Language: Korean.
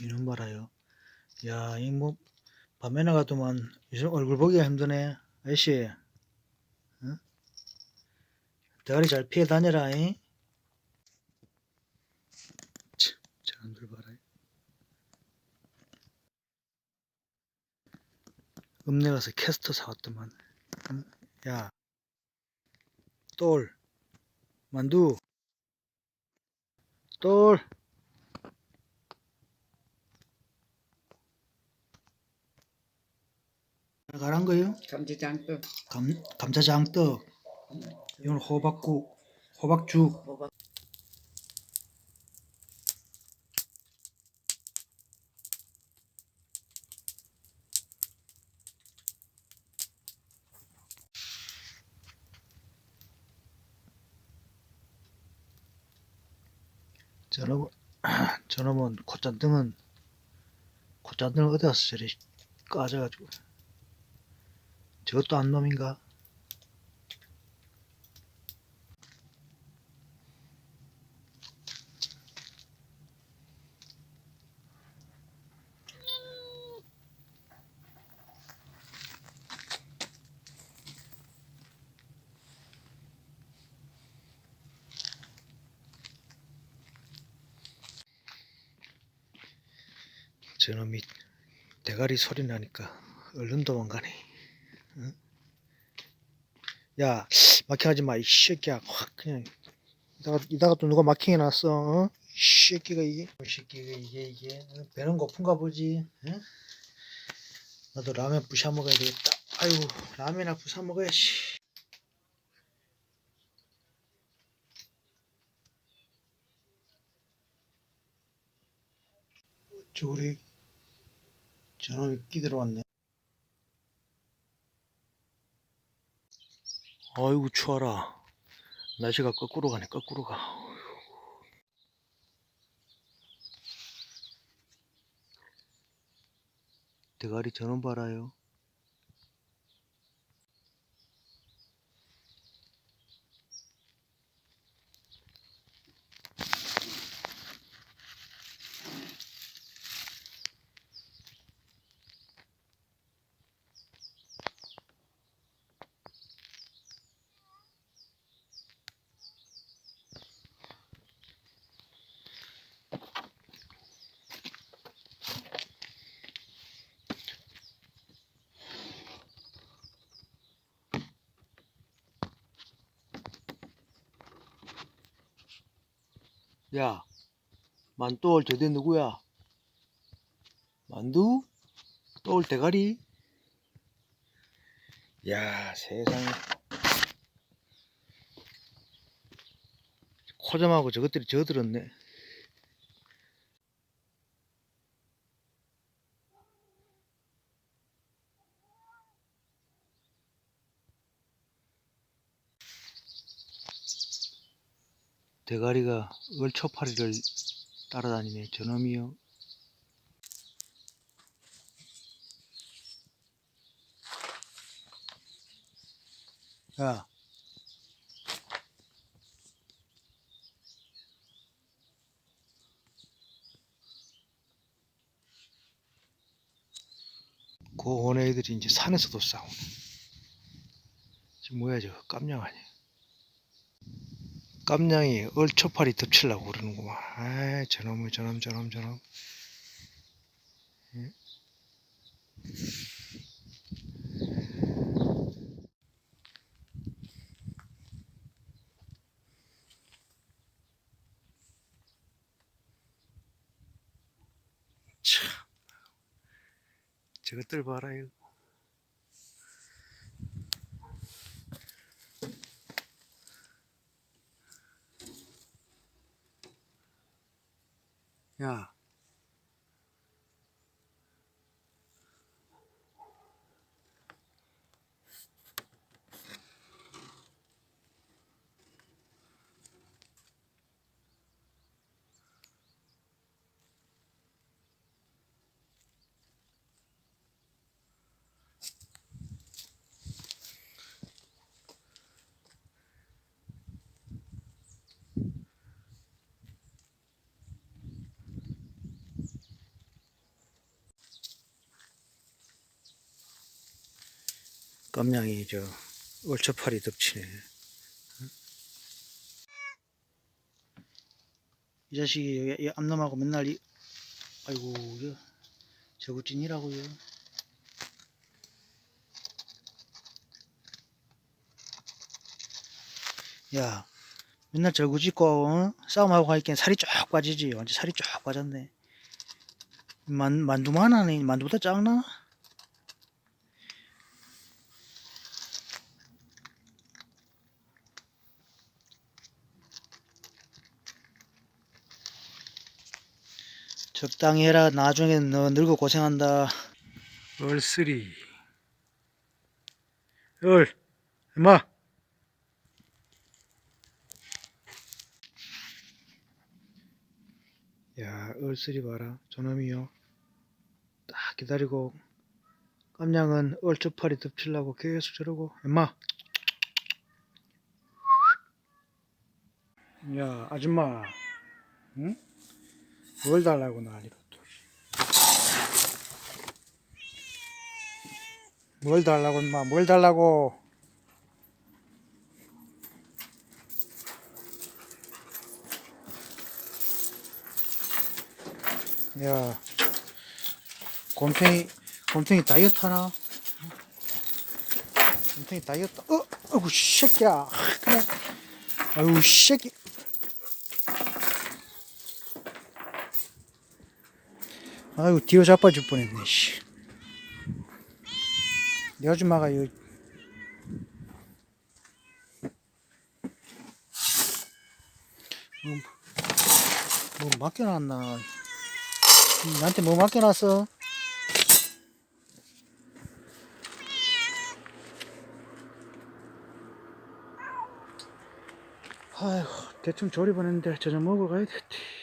이놈 봐라요. 야, 이 뭐, 밤에 나가더만, 요즘 얼굴 보기가 힘드네. 아저씨. 응? 대가리 잘 피해 다녀라, 잉? 참, 저놈들 봐라. 읍내 가서 캐스터 사왔더만. 응? 야, 똘, 만두, 똘. 가란 거요? 감자장도 감, 감자장떡, 이건 호박국, 호박죽. 호박 저놈, 저놈은 콧잔등은, 콧잔등을 어디 가서 저리 까져가지고. 저것도 안 놈인가? 저놈이 대가리 소리 나니까 얼른 도망가네. 응? 야, 마킹하지 마, 이 새끼야. 확 그냥 이다가 이다가 또 누가 마킹해 놨어. 어? 이 새끼가 이게, 이 새끼가 이게 이게 어? 배는 고픈가 보지. 응? 나도 라면 부셔 먹어야 되겠다. 아유, 라면이나 부숴 먹어야지. 저 우리 저놈이 끼들어왔네. 아이고 추워라. 날씨가 거꾸로 가네 거꾸로 가. 대가리 저놈 봐라요. 야, 만돌 저대 누구야? 만두? 똘 대가리? 야, 세상에. 코점하고 저것들이 저들었네. 대가리가 얼초파리를 따라다니네. 저놈이요. 야. 그 원애 애들이 이제 산에서도 싸우네. 지금 뭐야 저거 깜냥 아니야. 깜냥이 얼초파리 덮치려고 그러는구만. 아이, 저놈의 저놈, 저놈, 저놈. 예? 참. 저것들 봐라요. 야. 깜냥이 저 얼처파리 덮치네. 응? 이 자식이 여기 이 암놈하고 맨날 이 아이고 이거 저구찐이라고요. 야 맨날 절구짓고 어? 싸움하고 가니까 살이 쫙 빠지지 완전 살이 쫙 빠졌네 만, 만두만 하네 만두보다 작나? 적당히 해라 나중에 너 늙어 고생한다 얼쓰리 얼 임마 야, 얼쓰리 봐라. 저놈이요. 딱 기다리고, 깜냥은 얼쭉팔이 덮치려고 계속 저러고, 엄마. 야, 아줌마. 응? 뭘 달라고 난리로 또. 뭘 달라고, 임마. 뭘 달라고. 야, 곰탱이, 곰탱이 다이어트 하나? 곰탱이 다이어트, 어, 아이고, 새끼야. 그냥, 아유, 새끼. 아이고, 뒤로 자빠질 뻔했네, 씨. 이 아줌마가, 이 뭐, 뭐 맡겨놨나. 나한테 뭐 맡겨놨어? 아휴, 대충 조립은 했는데 저녁 먹으러 가야 되겠지.